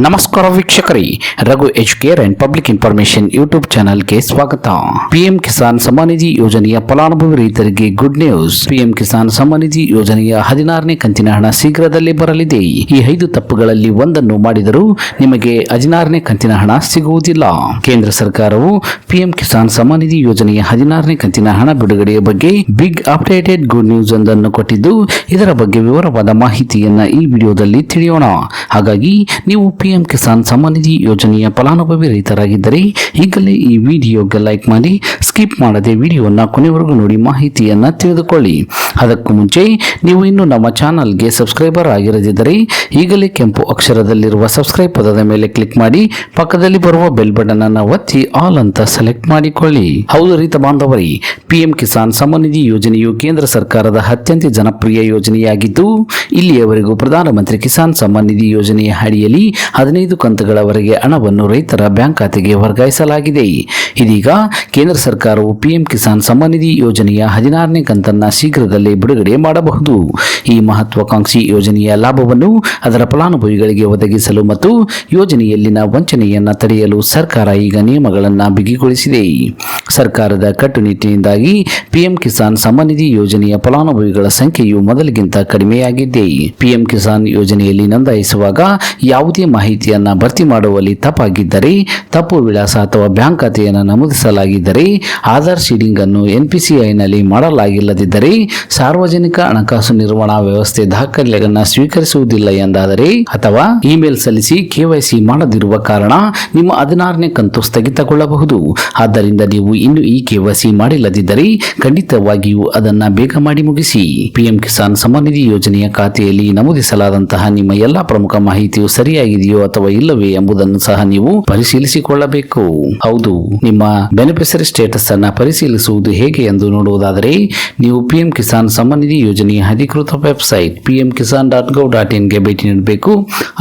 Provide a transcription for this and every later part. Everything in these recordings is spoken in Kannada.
ನಮಸ್ಕಾರ ವೀಕ್ಷಕರೇ. Raghu H care and public information YouTube ಚಾನೆಲ್ಗೆ ಸ್ವಾಗತ. ಪಿಎಂ ಕಿಸಾನ್ ಸಮ್ಮಾನಿಧಿ ಯೋಜನೆಯ ಫಲಾನುಭವಿ ರೈತರಿಗೆ good news PM Kisan Samman Nidhi ಯೋಜನೆಯ ಹದಿನಾರನೇ ಕಂತಿನ ಹಣ ಶೀಘ್ರದಲ್ಲೇ ಬರಲಿದೆ. ಈ ಐದು ತಪ್ಪುಗಳಲ್ಲಿ ಒಂದನ್ನು ಮಾಡಿದರೂ ನಿಮಗೆ ಹದಿನಾರನೇ ಕಂತಿನ ಹಣ ಸಿಗುವುದಿಲ್ಲ. ಕೇಂದ್ರ ಸರ್ಕಾರವು ಪಿಎಂ ಕಿಸಾನ್ ಸಮ್ಮಾನ್ ನಿಧಿ ಯೋಜನೆಯ ಹದಿನಾರನೇ ಕಂತಿನ ಹಣ ಬಿಡುಗಡೆಯ ಬಗ್ಗೆ ಬಿಗ್ ಅಪ್ಡೇಟೆಡ್ ಗುಡ್ ನ್ಯೂಸ್ ಒಂದನ್ನು ಕೊಟ್ಟಿದ್ದು, ಇದರ ಬಗ್ಗೆ ವಿವರವಾದ ಮಾಹಿತಿಯನ್ನ ಈ ವಿಡಿಯೋದಲ್ಲಿ ತಿಳಿಯೋಣ. ಹಾಗಾಗಿ ನೀವು ಪಿಎಂ ಕಿಸಾನ್ ಸಮ್ಮಾನ್ ನಿಧಿ ಯೋಜನೆಯ ಫಲಾನುಭವಿ ರೈತರಾಗಿದ್ದರೆ ಈಗಲೇ ಈ ವಿಡಿಯೋಗೆ ಲೈಕ್ ಮಾಡಿ ಸ್ಕಿಪ್ ಮಾಡದೆ ವಿಡಿಯೋನ ಕೊನೆವರೆಗೂ ನೋಡಿ ಮಾಹಿತಿಯನ್ನು ತಿಳಿದುಕೊಳ್ಳಿ. ಅದಕ್ಕೂ ಮುಂಚೆ, ನೀವು ಇನ್ನು ನಮ್ಮ ಚಾನಲ್ಗೆ ಸಬ್ಸ್ಕ್ರೈಬರ್ ಆಗಿರದಿದ್ದರೆ, ಈಗಲೇ ಕೆಂಪು ಅಕ್ಷರದಲ್ಲಿರುವ ಸಬ್ಸ್ಕ್ರೈಬ್ ಪದದ ಮೇಲೆ ಕ್ಲಿಕ್ ಮಾಡಿ, ಪಕ್ಕದಲ್ಲಿ ಬರುವ ಬೆಲ್ ಬಟನ್ ಅನ್ನು ಒತ್ತಿ ಆಲ್ ಅಂತ ಸೆಲೆಕ್ಟ್ ಮಾಡಿಕೊಳ್ಳಿ. ಹೌದು ರೈತ ಬಾಂಧವರಿ ಪಿಎಂ ಕಿಸಾನ್ ಸಮ್ಮಾನ್ ನಿಧಿ ಯೋಜನೆಯು ಕೇಂದ್ರ ಸರ್ಕಾರದ ಅತ್ಯಂತ ಜನಪ್ರಿಯ ಯೋಜನೆಯಾಗಿದ್ದು, ಇಲ್ಲಿಯವರೆಗೂ ಪ್ರಧಾನಮಂತ್ರಿ ಕಿಸಾನ್ ಸಮ್ಮಾನ್ ನಿಧಿ ಯೋಜನೆಯ ಅಡಿಯಲ್ಲಿ ಹದಿನೈದು ಕಂತುಗಳವರೆಗೆ ಹಣವನ್ನು ರೈತರ ಬ್ಯಾಂಕ್ ಖಾತೆಗೆ ವರ್ಗಾಯಿಸಲಾಗಿದೆ. ಇದೀಗ ಕೇಂದ್ರ ಸರ್ಕಾರವು ಪಿಎಂ ಕಿಸಾನ್ ಸಮ್ಮಾನ್ ನಿಧಿ ಯೋಜನೆಯ ಹದಿನಾರನೇ ಕಂತನ್ನ ಶೀಘ್ರದಲ್ಲೇ ಬಿಡುಗಡೆ ಮಾಡಬಹುದು. ಈ ಮಹತ್ವಾಕಾಂಕ್ಷಿ ಯೋಜನೆಯ ಲಾಭವನ್ನು ಅದರ ಫಲಾನುಭವಿಗಳಿಗೆ ಒದಗಿಸಲು ಮತ್ತು ಯೋಜನೆಯಲ್ಲಿನ ವಂಚನೆಯನ್ನು ತಡೆಯಲು ಸರ್ಕಾರ ಈಗ ನಿಯಮಗಳನ್ನು ಬಿಗಿಗೊಳಿಸಿದೆ. ಸರ್ಕಾರದ ಕಟ್ಟುನಿಟ್ಟಿನಿಂದಾಗಿ ಪಿಎಂ ಕಿಸಾನ್ ಸಮ್ಮಾನ್ ನಿಧಿ ಯೋಜನೆಯ ಫಲಾನುಭವಿಗಳ ಸಂಖ್ಯೆಯು ಮೊದಲಿಗಿಂತ ಕಡಿಮೆಯಾಗಿದೆ. ಪಿಎಂ ಕಿಸಾನ್ ಯೋಜನೆಯಲ್ಲಿ ನೋಂದಾಯಿಸುವಾಗ ಯಾವುದೇ ಮಾಹಿತಿಯನ್ನ ಭರ್ತಿ ಮಾಡುವಲ್ಲಿ ತಪ್ಪಾಗಿದ್ದರೆ, ತಪ್ಪು ವಿಳಾಸ ಅಥವಾ ಬ್ಯಾಂಕ್ ಖಾತೆಯನ್ನು ನಮೂದಿಸಲಾಗಿದ್ದರೆ, ಆಧಾರ್ ಶೀಡಿಂಗ್ ಅನ್ನು ಎನ್ಪಿಸಿಐನಲ್ಲಿ ಮಾಡಲಾಗಿಲ್ಲದಿದ್ದರೆ, ಸಾರ್ವಜನಿಕ ಹಣಕಾಸು ನಿರ್ವಹಣಾ ವ್ಯವಸ್ಥೆ ದಾಖಲೆಗಳನ್ನು ಸ್ವೀಕರಿಸುವುದಿಲ್ಲ ಎಂದಾದರೆ, ಅಥವಾ ಇಮೇಲ್ ಸಲ್ಲಿಸಿ ಕೆವೈಸಿ ಮಾಡದಿರುವ ಕಾರಣ ನಿಮ್ಮ ಹದಿನಾರನೇ ಕಂತು ಸ್ಥಗಿತಗೊಳ್ಳಬಹುದು. ಆದ್ದರಿಂದ ನೀವು ಇನ್ನು ಈ ಕೆವೈಸಿ ಮಾಡಿಲ್ಲದಿದ್ದರೆ, ಖಂಡಿತವಾಗಿಯೂ ಅದನ್ನು ಬೇಗ ಮಾಡಿ ಮುಗಿಸಿ. ಪಿಎಂ ಕಿಸಾನ್ ಸಮನಿಧಿ ನಿಧಿ ಯೋಜನೆಯ ಖಾತೆಯಲ್ಲಿ ನಮೂದಿಸಲಾದಂತಹ ನಿಮ್ಮ ಎಲ್ಲಾ ಪ್ರಮುಖ ಮಾಹಿತಿಯು ಸರಿಯಾಗಿದೆಯೋ ಅಥವಾ ಇಲ್ಲವೇ ಎಂಬುದನ್ನು ಸಹ ನೀವು ಪರಿಶೀಲಿಸಿಕೊಳ್ಳಬೇಕು. ಹೌದು, ನಿಮ್ಮ ಬೆನಿಫಿಷರಿ ಸ್ಟೇಟಸ್ ಅನ್ನ ಪರಿಶೀಲಿಸುವುದು ಹೇಗೆ ಎಂದು ನೋಡುವುದಾದರೆ, ನೀವು ಪಿಎಂ ಕಿಸಾನ್ ಸಮ್ಮಾನ್ ನಿಧಿ ಯೋಜನೆಯ ಅಧಿಕೃತ website PM Kisan dot gov dot ಇನ್ಗೆ ಭೇಟಿ ನೀಡಬೇಕು.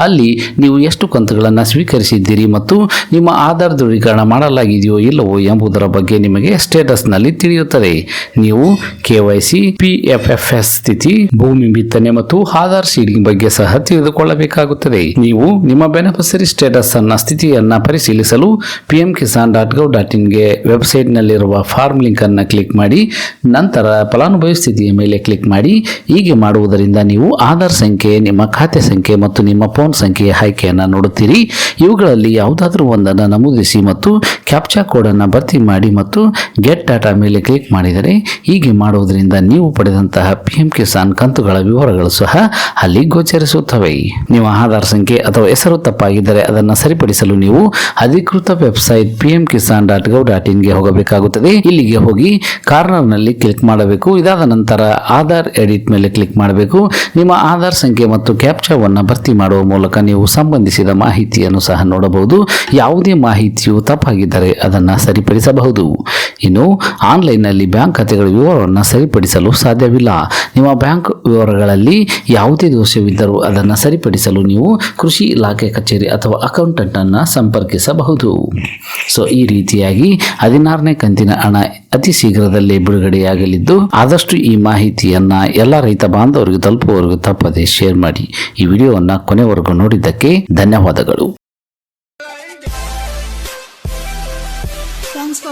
ಅಲ್ಲಿ ನೀವು ಎಷ್ಟು ಕಂತುಗಳನ್ನು ಸ್ವೀಕರಿಸಿದ್ದೀರಿ ಮತ್ತು ನಿಮ್ಮ ಆಧಾರ್ ದೃಢೀಕರಣ ಮಾಡಲಾಗಿದೆಯೋ ಇಲ್ಲವೋ ಎಂಬುದರ ಬಗ್ಗೆ ನಿಮಗೆ ಸ್ಟೇಟಸ್ನಲ್ಲಿ ತಿಳಿಯುತ್ತದೆ. ನೀವು ಕೆವೈಸಿ ಪಿಎಫ್ಎಫ್ಎಸ್ ಸ್ಥಿತಿ, ಭೂಮಿ ಬಿತ್ತನೆ ಮತ್ತು ಆಧಾರ್ ಸೀಡಿಂಗ್ ಬಗ್ಗೆ ಸಹ ತಿಳಿದುಕೊಳ್ಳಬೇಕಾಗುತ್ತದೆ. ನೀವು ನಿಮ್ಮ ಬೆನಿಫಿಷರಿ ಸ್ಟೇಟಸ್ ಅನ್ನ, ಸ್ಥಿತಿಯನ್ನು ಪರಿಶೀಲಿಸಲು PM Kisan dot gov dot ಇನ್ಗೆ ವೆಬ್ಸೈಟ್ನಲ್ಲಿರುವ ಫಾರ್ಮ್ ಲಿಂಕ್ ಅನ್ನು ಕ್ಲಿಕ್ ಮಾಡಿ, ನಂತರ ಫಲಾನುಭವಿ ಸ್ಥಿತಿಯ ಮೇಲೆ ಕ್ಲಿಕ್ ಮಾಡಿ, ಹೀಗೆ ಮಾಡುವುದರಿಂದ ನೀವು ಆಧಾರ್ ಸಂಖ್ಯೆ, ನಿಮ್ಮ ಖಾತೆ ಸಂಖ್ಯೆ ಮತ್ತು ನಿಮ್ಮ ಫೋನ್ ಸಂಖ್ಯೆಯ ಆಯ್ಕೆಯನ್ನು ನೋಡುತ್ತೀರಿ. ಇವುಗಳಲ್ಲಿ ಯಾವುದಾದ್ರೂ ಒಂದನ್ನು ನಮೂದಿಸಿ ಮತ್ತು ಕ್ಯಾಪ್ಚಾ ಕೋಡನ್ನು ಭರ್ತಿ ಮಾಡಿ ಮತ್ತು ಗೆಟ್ ಡಾಟಾ ಮೇಲೆ ಕ್ಲಿಕ್ ಮಾಡಿದರೆ, ಹೀಗೆ ಮಾಡುವುದರಿಂದ ನೀವು ಪಡೆದಂತಹ ಪಿ ಎಂ ಕಿಸಾನ್ ಕಂತುಗಳ ವಿವರಗಳು ಸಹ ಅಲ್ಲಿ ಗೋಚರಿಸುತ್ತವೆ. ನಿಮ್ಮ ಆಧಾರ್ ಸಂಖ್ಯೆ ಅಥವಾ ಹೆಸರು ತಪ್ಪಾಗಿದ್ದರೆ ಅದನ್ನು ಸರಿಪಡಿಸಲು ನೀವು ಅಧಿಕೃತ website P M Kisan dot gov dot ಇನ್ಗೆ ಹೋಗಬೇಕಾಗುತ್ತದೆ. ಇಲ್ಲಿಗೆ ಹೋಗಿ ಕಾರ್ನರ್ನಲ್ಲಿ ಕ್ಲಿಕ್ ಮಾಡಬೇಕು. ಇದಾದ ನಂತರ ಆಧಾರ್ ಎಡಿಟ್ ಮೇಲೆ ಕ್ಲಿಕ್ ಮಾಡಬೇಕು. ನಿಮ್ಮ ಆಧಾರ್ ಸಂಖ್ಯೆ ಮತ್ತು ಕ್ಯಾಪ್ಚಾವನ್ನು ಭರ್ತಿ ಮಾಡುವ ಮೂಲಕ ನೀವು ಸಂಬಂಧಿಸಿದ ಮಾಹಿತಿಯನ್ನು ಸಹ ನೋಡಬಹುದು. ಯಾವುದೇ ಮಾಹಿತಿಯು ತಪ್ಪಾಗಿದ್ದರೆ ಅದನ್ನು ಸರಿಪಡಿಸಬಹುದು. ಇನ್ನು ಆನ್ಲೈನ್ನಲ್ಲಿ ಬ್ಯಾಂಕ್ ಖಾತೆಗಳ ವಿವರವನ್ನು ಸರಿಪಡಿಸಲು ಸಾಧ್ಯವಿಲ್ಲ. ನಿಮ್ಮ ಬ್ಯಾಂಕ್ ವಿವರಗಳಲ್ಲಿ ಯಾವುದೇ ದೋಷವಿದ್ದರೂ ಅದನ್ನು ಸರಿಪಡಿಸಲು ನೀವು ಕೃಷಿ ಇಲಾಖೆ ಕಚೇರಿ ಅಥವಾ ಅಕೌಂಟೆಂಟನ್ನು ಸಂಪರ್ಕಿಸಬಹುದು. ಸೊ, ಈ ರೀತಿಯಾಗಿ ಹದಿನಾರನೇ ಕಂತಿನ ಹಣ ಅತಿ ಶೀಘ್ರದಲ್ಲೇ ಬಿಡುಗಡೆಯಾಗಲಿದ್ದು, ಆದಷ್ಟು ಈ ಮಾಹಿತಿಯನ್ನು ಎಲ್ಲ ರೈತ ಬಾಂಧವರಿಗೆ ತಲುಪುವವರೆಗೂ ತಪ್ಪದೆ ಶೇರ್ ಮಾಡಿ. ಈ ವಿಡಿಯೋವನ್ನು ಕೊನೆವರೆಗೂ ನೋಡಿದ್ದಕ್ಕೆ ಧನ್ಯವಾದಗಳು.